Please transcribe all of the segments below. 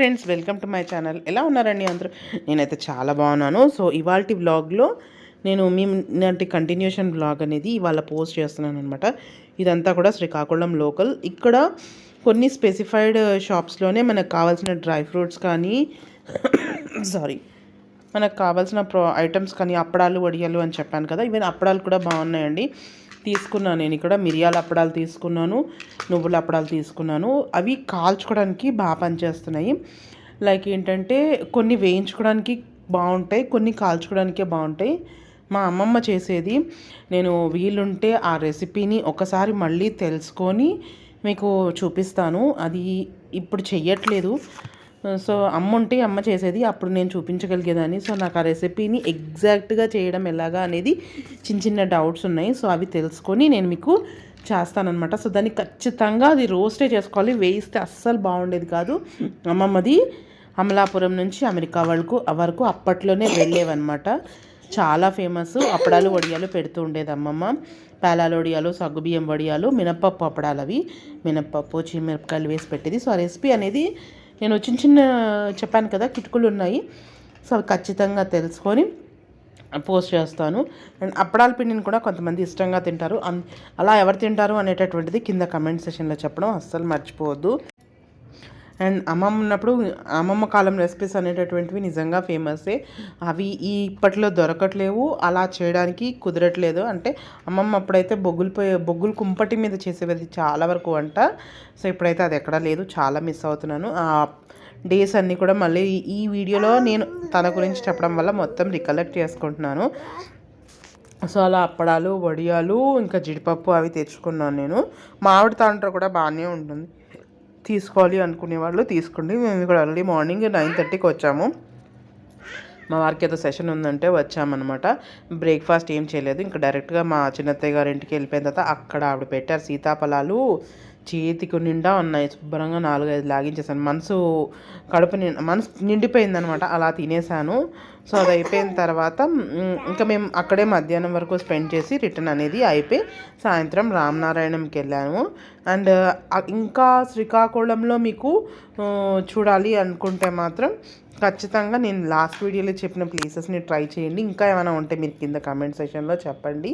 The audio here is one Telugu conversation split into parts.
Friends welcome to my channel. ఎలా ఉన్నారండి అందరూ? నేనైతే చాలా బాగున్నాను. సో ఇవాళ వ్లాగ్లో నేను మీ నాటి కంటిన్యూషన్ వ్లాగ్ అనేది ఇవాళ పోస్ట్ చేస్తున్నాను అనమాట ఇదంతా కూడా శ్రీకాకుళం లోకల్. ఇక్కడ కొన్ని స్పెసిఫైడ్ షాప్స్లోనే మనకు కావాల్సిన డ్రై ఫ్రూట్స్ కానీ సారీ మనకు కావాల్సిన ప్రో ఐటమ్స్ కానీ అప్పడాలు వడియాలు అని చెప్పాను కదా ఈవెన్ అప్పడాలు కూడా బాగున్నాయండి. తీసుకున్నాను నేను ఇక్కడ మిరియాల అప్పడాలు తీసుకున్నాను నువ్వుల అప్పడాలు తీసుకున్నాను. అవి కాల్చుకోవడానికి బాగా పనిచేస్తున్నాయి. లైక్ ఏంటంటే కొన్ని వేయించుకోవడానికి బాగుంటాయి కొన్ని కాల్చుకోవడానికే బాగుంటాయి. మా అమ్మమ్మ చేసేది నేను వీలుంటే ఆ రెసిపీని ఒకసారి మళ్ళీ తెలుసుకొని మీకు చూపిస్తాను. అది ఇప్పుడు చెయ్యట్లేదు. సో అమ్మ ఉంటే అమ్మ చేసేది అప్పుడు నేను చూపించగలిగేదాన్ని. సో నాకు ఆ రెసిపీని ఎగ్జాక్ట్గా చేయడం ఎలాగా అనేది చిన్న చిన్న డౌట్స్ ఉన్నాయి. సో అవి తెలుసుకొని నేను మీకు చేస్తానమాట సో దాన్ని ఖచ్చితంగా అది రోస్టే చేసుకోవాలి. వేయిస్తే అస్సలు బాగుండేది కాదు. అమ్మమ్మది అమలాపురం నుంచి అమెరికా వరకు వరకు అప్పట్లోనే వెళ్ళేవన్నమాట. చాలా ఫేమస్. అప్పడాలు వడియాలు పెడుతూ ఉండేది అమ్మమ్మ. పేలాలు వడియాలు సగ్గుబియ్యం వడియాలు మినప్పప్పు అప్పడాలు అవి. మినప్పప్పు చిన్నమిరపకాయలు వేసి పెట్టేది. సో ఆ రెసిపీ అనేది నేను చిన్న చిన్న చెప్పాను కదా కిటుకులు ఉన్నాయి. సో అవి ఖచ్చితంగా తెలుసుకొని పోస్ట్ చేస్తాను. అండ్ అప్పడాల పిండిని కూడా కొంతమంది ఇష్టంగా తింటారు. అలా ఎవరు తింటారు అనేటటువంటిది కింద కమెంట్ సెషన్లో చెప్పడం అస్సలు మర్చిపోవద్దు. అండ్ అమ్మమ్మ ఉన్నప్పుడు అమ్మమ్మ కాలం రెసిపీస్ అనేటటువంటివి నిజంగా ఫేమస్సే అవి ఈ ఇప్పట్లో దొరకట్లేవు అలా చేయడానికి కుదరట్లేదు. అంటే అమ్మమ్మ అప్పుడైతే బొగ్గులు పోయి బొగ్గులు కుంపటి మీద చేసేది చాలా వరకు వంట సో ఇప్పుడైతే అది ఎక్కడా లేదు చాలా మిస్ అవుతున్నాను. డేస్ అన్నీ కూడా మళ్ళీ ఈ వీడియోలో నేను తన గురించి చెప్పడం వల్ల మొత్తం రికలెక్ట్ చేసుకుంటున్నాను. సో అలా అప్పడాలు వడియాలు ఇంకా జీడిపప్పు అవి తెచ్చుకున్నాను నేను. మామిడి తాండ్ర కూడా బాగానే ఉంటుంది. తీసుకోవాలి అనుకునే వాళ్ళు తీసుకోండి. మేము ఇక్కడ ఆల్రెడీ మార్నింగ్ నైన్ థర్టీకి వచ్చాము. మా వారికి ఏదో సెషన్ ఉందంటే వచ్చామన్నమాట. బ్రేక్ఫాస్ట్ ఏం చేయలేదు. ఇంకా డైరెక్ట్గా మా చిన్నత్తయ్య గారి ఇంటికి వెళ్ళిపోయిన తర్వాత అక్కడ ఆవిడ పెట్టారు సీతాఫలాలు. చేతికి నిండా ఉన్నాయి. శుభ్రంగా నాలుగైదు లాగించేసాను మనసు కడుపు మనసు నిండిపోయిందనమాట. అలా తినేసాను సో అది అయిపోయిన తర్వాత ఇంకా మేము అక్కడే మధ్యాహ్నం వరకు స్పెండ్ చేసి రిటర్న్ అనేది అయిపోయి సాయంత్రం రామనారాయణంకి వెళ్ళాము. అండ్ ఇంకా శ్రీకాకుళంలో మీకు చూడాలి అనుకుంటే మాత్రం ఖచ్చితంగా నేను లాస్ట్ వీడియోలో చెప్పిన ప్లేసెస్ని ట్రై చేయండి. ఇంకా ఏమైనా ఉంటే మీరు కింద కమెంట్ సెషన్లో చెప్పండి.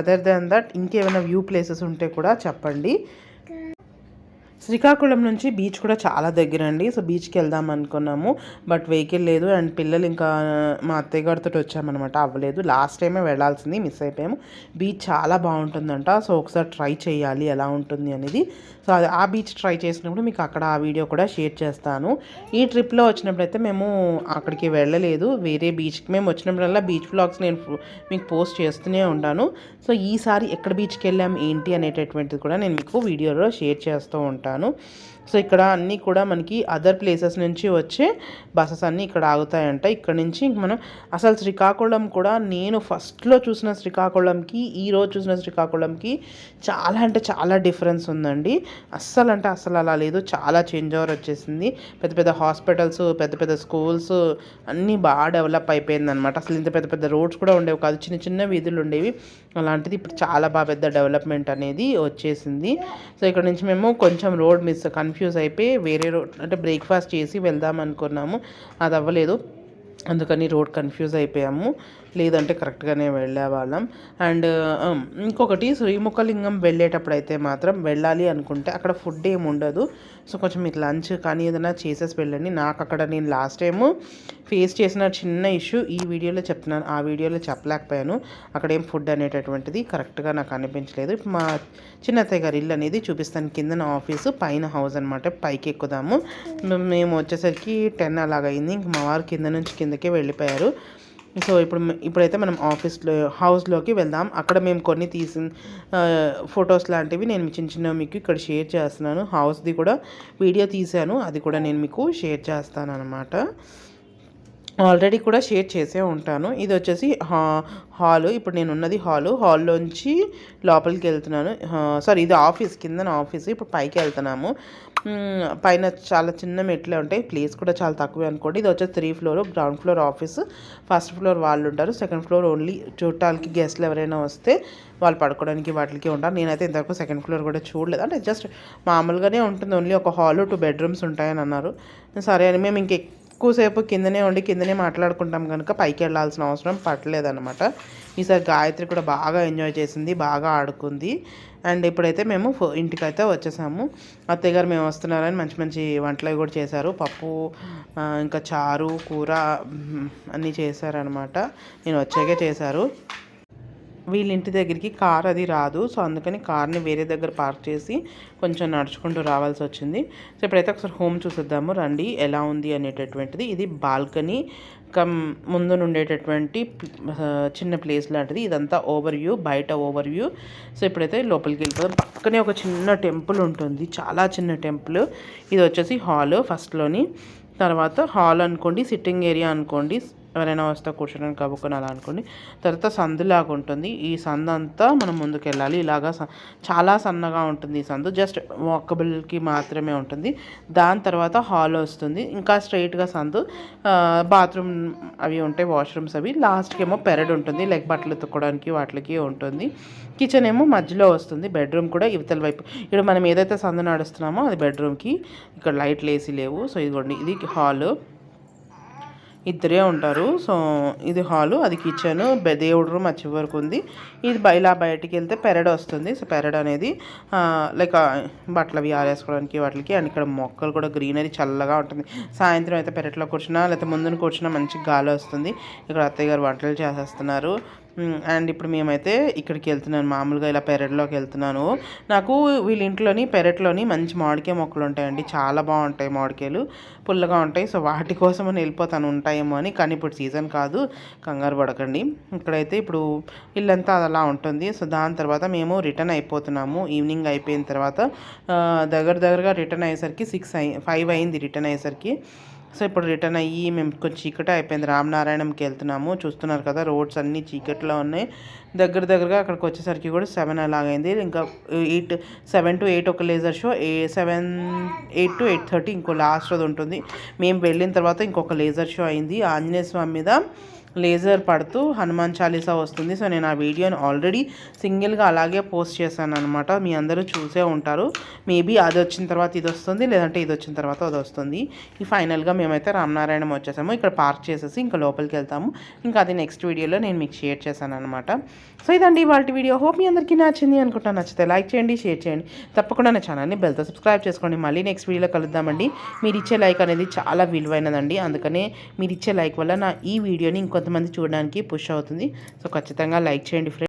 అదర్ దాన్ దట్ ఇంకేమైనా వ్యూ ప్లేసెస్ ఉంటే కూడా చెప్పండి. Bye. శ్రీకాకుళం నుంచి బీచ్ కూడా చాలా దగ్గర అండి సో బీచ్కి వెళ్దాం అనుకున్నాము. బట్ వెహికల్ లేదు. అండ్ పిల్లలు ఇంకా మా అత్తయ్య గారితో వచ్చామన్నమాట. అవ్వలేదు. లాస్ట్ టైమే వెళ్ళాల్సింది. మిస్ అయిపోయాము. బీచ్ చాలా బాగుంటుందంట. సో ఒకసారి ట్రై చేయాలి. ఎలా ఉంటుంది అనేది. సో అది ఆ బీచ్ ట్రై చేసినప్పుడు మీకు అక్కడ ఆ వీడియో కూడా షేర్ చేస్తాను. ఈ ట్రిప్లో వచ్చినప్పుడైతే మేము అక్కడికి వెళ్ళలేదు. వేరే బీచ్కి మేము వచ్చినప్పుడల్లా బీచ్ బ్లాగ్స్ నేను మీకు పోస్ట్ చేస్తూనే ఉంటాను. సో ఈసారి ఎక్కడ బీచ్కి వెళ్ళాం? ఏంటి? అనేటటువంటిది కూడా నేను మీకు వీడియోలో షేర్ చేస్తూ ఉంటాను. No. సో ఇక్కడ అన్నీ కూడా మనకి అదర్ ప్లేసెస్ నుంచి వచ్చే బస్సెస్ అన్నీ ఇక్కడ ఆగుతాయంట. ఇక్కడ నుంచి మనం అసలు శ్రీకాకుళం కూడా నేను ఫస్ట్లో చూసిన శ్రీకాకుళంకి ఈరోజు చూసిన శ్రీకాకుళంకి చాలా అంటే చాలా డిఫరెన్స్ ఉందండి. అస్సలు అంటే అస్సలు అలా లేదు. చాలా చేంజ్ ఓవర్ వచ్చేసింది. పెద్ద పెద్ద హాస్పిటల్స్ పెద్ద పెద్ద స్కూల్స్ అన్నీ బాగా డెవలప్ అయిపోయిందనమాట అసలు ఇంత పెద్ద పెద్ద రోడ్స్ కూడా ఉండేవి కాదు. చిన్న చిన్న వీధులు ఉండేవి. అలాంటిది ఇప్పుడు చాలా బాగా పెద్ద డెవలప్మెంట్ అనేది వచ్చేసింది. సో ఇక్కడ నుంచి మేము కొంచెం రోడ్ మిస్ కన్ఫ్యూజ్ కన్ఫ్యూజ్ అయిపోయి వేరే రోడ్ అంటే బ్రేక్ఫాస్ట్ చేసి వెళ్దాం అనుకున్నాము. అది అవ్వలేదు. అందుకని రోడ్ కన్ఫ్యూజ్ అయిపోయాము. లేదంటే కరెక్ట్గానే వెళ్ళేవాళ్ళం. అండ్ um, ఇంకొకటి శ్రీముఖలింగం వెళ్ళేటప్పుడు అయితే మాత్రం వెళ్ళాలి అనుకుంటే అక్కడ ఫుడ్ ఏమి ఉండదు. సో కొంచెం మీరు లంచ్ కానీ ఏదైనా చేసేసి వెళ్ళండి. నాకు అక్కడ నేను లాస్ట్ టైము ఫేస్ చేసిన చిన్న ఇష్యూ ఈ వీడియోలో చెప్తున్నాను. ఆ వీడియోలో చెప్పలేకపోయాను. అక్కడ ఏం ఫుడ్ అనేటటువంటిది కరెక్ట్గా నాకు అనిపించలేదు. మా చిన్నత్తయ్య గారి ఇల్లు అనేది చూపిస్తాను. కిందన ఆఫీసు పైన హౌస్ అనమాట పైకి ఎక్కుదాము. మేము వచ్చేసరికి టెన్ అలాగైంది. ఇంక మా వారు కింద నుంచి కిందకే వెళ్ళిపోయారు. సో ఇప్పుడు ఇప్పుడైతే మనం ఆఫీస్లో హౌస్లోకి వెళ్దాం. అక్కడ మేము కొన్ని తీసి ఫొటోస్ లాంటివి నేను చిన్న చిన్న మీకు ఇక్కడ షేర్ చేస్తున్నాను. హౌస్ది కూడా వీడియో తీశాను. అది కూడా నేను మీకు షేర్ చేస్తాను అనమాట ఆల్రెడీ కూడా షేర్ చేసే ఉంటాను. ఇది వచ్చేసి హాలు. ఇప్పుడు నేను ఉన్నది హాలు. హాల్లోంచి లోపలికి వెళ్తున్నాను. సారీ ఇది ఆఫీస్ కింద ఆఫీస్. ఇప్పుడు పైకి వెళ్తున్నాము. పైన చాలా చిన్న మెట్లే ఉంటాయి. ప్లేస్ కూడా చాలా తక్కువే అనుకోండి. ఇది వచ్చేసి three floor ground floor office. First floor వాళ్ళు ఉంటారు. సెకండ్ ఫ్లోర్ ఓన్లీ చూడటానికి గెస్ట్లు ఎవరైనా వస్తే వాళ్ళు పడుకోవడానికి వాటికి ఉంటారు. నేనైతే ఇంతవరకు సెకండ్ ఫ్లోర్ కూడా చూడలేదు. అంటే జస్ట్ మామూలుగానే ఉంటుంది. ఓన్లీ ఒక హాల్ టూ బెడ్రూమ్స్ ఉంటాయని అన్నారు. సరే అని మేము ఇంక ఎక్కువసేపు కిందనే ఉండి కిందనే మాట్లాడుకుంటాం కనుక పైకి వెళ్ళాల్సిన అవసరం పట్టలేదనమాట ఈసారి గాయత్రి కూడా బాగా ఎంజాయ్ చేసింది బాగా ఆడుకుంది. అండ్ ఇప్పుడైతే మేము ఇంటికైతే వచ్చేసాము. అత్తయ్య గారు మేము వస్తున్నారని మంచి మంచి వంటలు కూడా చేశారు. పప్పు ఇంకా చారు కూర అన్నీ చేశారనమాట నేను వచ్చాకే చేశారు. వీళ్ళ ఇంటి దగ్గరికి కార్ అది రాదు. సో అందుకని కార్ని వేరే దగ్గర పార్క్ చేసి కొంచెం నడుచుకుంటూ రావాల్సి వచ్చింది. సో ఇప్పుడైతే ఒకసారి హోమ్ చూసేద్దాము. రండి ఎలా ఉంది అనేటటువంటిది. ఇది బాల్కనీ కమ్ ముందు ఉండేటటువంటి చిన్న ప్లేస్ లాంటిది. ఇదంతా ఓవర్ వ్యూ బయట ఓవర్ వ్యూ సో ఇప్పుడైతే లోపలికి వెళ్ళిపోతాం పక్కనే ఒక చిన్న టెంపుల్ ఉంటుంది. చాలా చిన్న టెంపుల్. ఇది వచ్చేసి హాల్ ఫస్ట్లోని. తర్వాత హాల్ అనుకోండి సిట్టింగ్ ఏరియా అనుకోండి. ఎవరైనా వస్తే కూర్చోడానికి కవ్వుకొని అలా అనుకోండి. తర్వాత సందులాగా ఉంటుంది. ఈ సందు అంతా మనం ముందుకు వెళ్ళాలి ఇలాగా స- చాలా సన్నగా ఉంటుంది ఈ సందు. జస్ట్ వాకబుల్కి మాత్రమే ఉంటుంది. దాని తర్వాత హాల్ వస్తుంది. ఇంకా స్ట్రైట్గా సందు బాత్రూమ్ అవి ఉంటాయి వాష్రూమ్స్ అవి. లాస్ట్కి ఏమో పెరడ్ ఉంటుంది. లైక్ బట్టలు ఉతుక్కోవడానికి వాటికి ఉంటుంది. కిచెన్ ఏమో మధ్యలో వస్తుంది. బెడ్రూమ్ కూడా ఇవతల వైపు. ఇక్కడ మనం ఏదైతే సందు నడుస్తున్నామో అది బెడ్రూమ్కి. ఇక్కడ లైట్లు వేసి లేవు. సో ఇదిగోండి. ఇది హాల్. ఇద్దరే ఉంటారు. సో ఇది హాలు. అది కిచెన్. దేవుడు రూమ్ వచ్చే వరకు ఉంది. ఇది బయలా బయటికి వెళ్తే పెరడ్ వస్తుంది. సో పెరడ్ అనేది లైక్ బట్టలు అవి ఆరేసుకోవడానికి వాటికి అండ్ ఇక్కడ మొక్కలు కూడా గ్రీనరీ చల్లగా ఉంటుంది. సాయంత్రం అయితే పెరట్లో కూర్చున్నా లేకపోతే ముందున కూర్చున్నా మంచి గాలి వస్తుంది. ఇక్కడ అత్తయ్య గారు వంటలు చేసేస్తున్నారు. అండ్ ఇప్పుడు మేమైతే ఇక్కడికి వెళ్తున్నాను మామూలుగా ఇలా పెరట్లోకి వెళ్తున్నాను. నాకు వీళ్ళ ఇంట్లోని పెరట్లోని మంచి మామిడికాయ మొక్కలు ఉంటాయండి. చాలా బాగుంటాయి మామిడికాయలు. పుల్లగా ఉంటాయి. సో వాటి కోసం అని వెళ్ళిపోతాను. ఉంటాయేమో అని. కానీ ఇప్పుడు సీజన్ కాదు. కంగారు పడకండి. ఇక్కడైతే ఇప్పుడు ఇల్లంతా అలా ఉంటుంది. సో దాని తర్వాత మేము రిటర్న్ అయిపోతున్నాము. ఈవినింగ్ అయిపోయిన తర్వాత దగ్గర దగ్గరగా రిటర్న్ అయ్యేసరికి సిక్స్ అయి ఫైవ్ అయింది రిటర్న్ అయ్యేసరికి. సో ఇప్పుడు రిటర్న్ అయ్యి మేము కొంచెం చీకటి అయిపోయింది. రామనారాయణంకి వెళ్తున్నాము. చూస్తున్నారు కదా రోడ్స్ అన్నీ చీకట్లో ఉన్నాయి. దగ్గర దగ్గరగా అక్కడికి వచ్చేసరికి కూడా సెవెన్ అలాగైంది. ఇంకా ఎయిట్ సెవెన్ టు ఎయిట్ ఒక laser show A seven eight to eight thirty ఇంకో లాస్ట్ అది ఉంటుంది. మేము వెళ్ళిన తర్వాత ఇంకొక లేజర్ షో అయింది. ఆంజనేయ స్వామి మీద లేజర్ పడుతూ హనుమాన్ చాలీసా వస్తుంది. సో నేను ఆ వీడియోని ఆల్రెడీ సింగిల్గా అలాగే పోస్ట్ చేశాను అనమాట మీ అందరూ చూసే ఉంటారు. మేబీ అది వచ్చిన తర్వాత ఇది వస్తుంది లేదంటే ఇది వచ్చిన తర్వాత అది వస్తుంది. ఈ ఫైనల్గా మేమైతే రామనారాయణం వచ్చేసాము. ఇక్కడ పార్క్ చేసేసి ఇంకా లోపలికి వెళ్తాము. ఇంకా అది నెక్స్ట్ వీడియోలో నేను మీకు షేర్ చేశాను అనమాట సో ఇదండి వాళ్ళ వీడియో. హోప్ మీ అందరికీ నచ్చింది అనుకుంటాను నచ్చితే లైక్ చేయండి షేర్ చేయండి. తప్పకుండా నా ఛానల్ని బెల్తో సబ్స్క్రైబ్ చేసుకోండి. మళ్ళీ నెక్స్ట్ వీడియోలో కలుద్దామండి. మీరు ఇచ్చే లైక్ అనేది చాలా విలువైనదండి. అందుకనే మీరు ఇచ్చే లైక్ వల్ల నా ఈ వీడియోని కొంతమంది చూడడానికి పుష్ అవుతుంది. సో ఖచ్చితంగా లైక్ చేయండి ఫ్రెండ్స్.